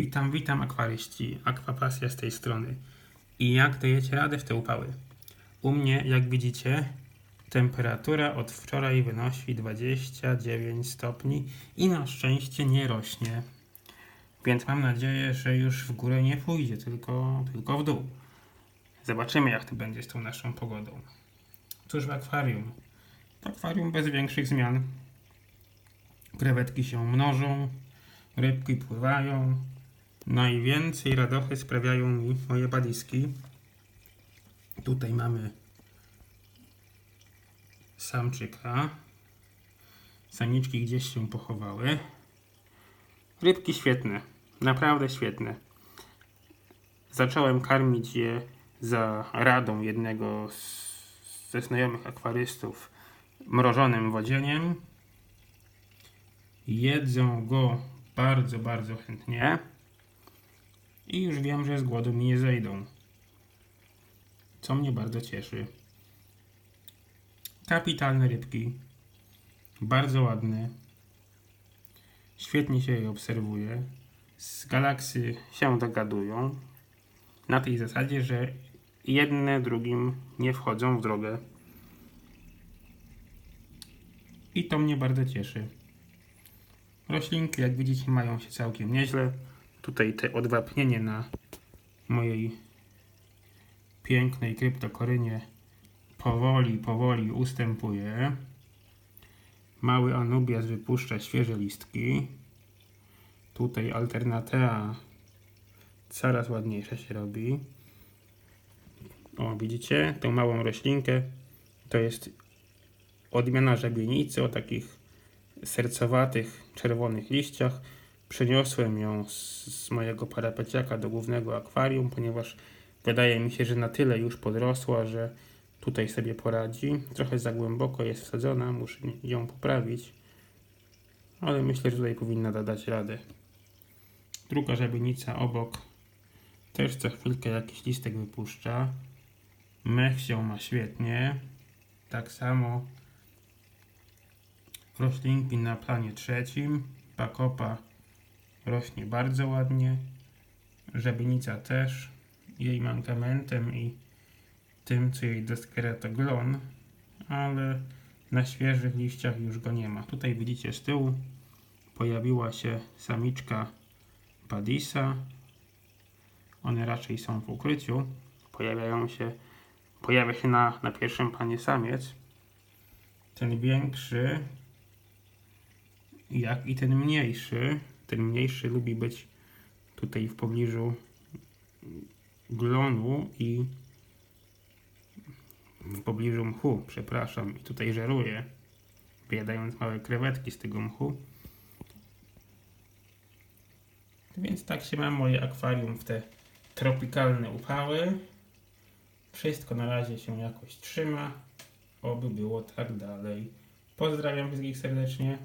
Witam, witam akwaryści, Akwapasja z tej strony. I jak dajecie radę w te upały? U mnie, jak widzicie, temperatura od wczoraj wynosi 29 stopni i na szczęście nie rośnie. Więc mam nadzieję, że już w górę nie pójdzie, tylko, tylko w dół. Zobaczymy, jak to będzie z tą naszą pogodą. Cóż w akwarium? Akwarium bez większych zmian. Krewetki się mnożą, rybki pływają. Najwięcej radochy sprawiają mi moje badiski. Tutaj mamy samczyka. Samiczki gdzieś się pochowały. Rybki świetne, naprawdę świetne. Zacząłem karmić je za radą jednego z, ze znajomych akwarystów mrożonym wodzieniem. Jedzą go bardzo, bardzo chętnie. I już wiem, że z głodu mi nie zejdą. Co mnie bardzo cieszy. Kapitalne rybki. Bardzo ładne. Świetnie się je obserwuje. Z galaksy się dogadują. Na tej zasadzie, że jedne drugim nie wchodzą w drogę. I to mnie bardzo cieszy. Roślinki, jak widzicie, mają się całkiem nieźle. Tutaj te odwapnienie na mojej pięknej kryptokorynie powoli, powoli ustępuje. Mały Anubias wypuszcza świeże listki. Tutaj Alternatea coraz ładniejsza się robi. O, widzicie? Tą małą roślinkę to jest odmiana żabienicy o takich sercowatych, czerwonych liściach. Przeniosłem ją z, z mojego parapeciaka do głównego akwarium, ponieważ wydaje mi się, że na tyle już podrosła, że tutaj sobie poradzi. Trochę za głęboko jest wsadzona, muszę ją poprawić, ale myślę, że tutaj powinna dać radę. Druga żabienica obok też co chwilkę jakiś listek wypuszcza. Mech się ma świetnie. Tak samo roślinki na planie trzecim. Pakopa rośnie bardzo ładnie. Żabienica też. Jej mankamentem i tym, co jej doskwiera to glon, ale na świeżych liściach już go nie ma. Tutaj widzicie z tyłu pojawiła się samiczka Padisa. One raczej są w ukryciu. Pojawiają się, pojawia się na, na pierwszym planie samiec. Ten większy, jak i ten mniejszy. Ten mniejszy lubi być tutaj w pobliżu glonu i w pobliżu mchu, przepraszam, i tutaj żeruje, wyjadając małe krewetki z tego mchu. Więc tak się ma moje akwarium w te tropikalne upały. Wszystko na razie się jakoś trzyma. Oby było tak dalej. Pozdrawiam wszystkich serdecznie.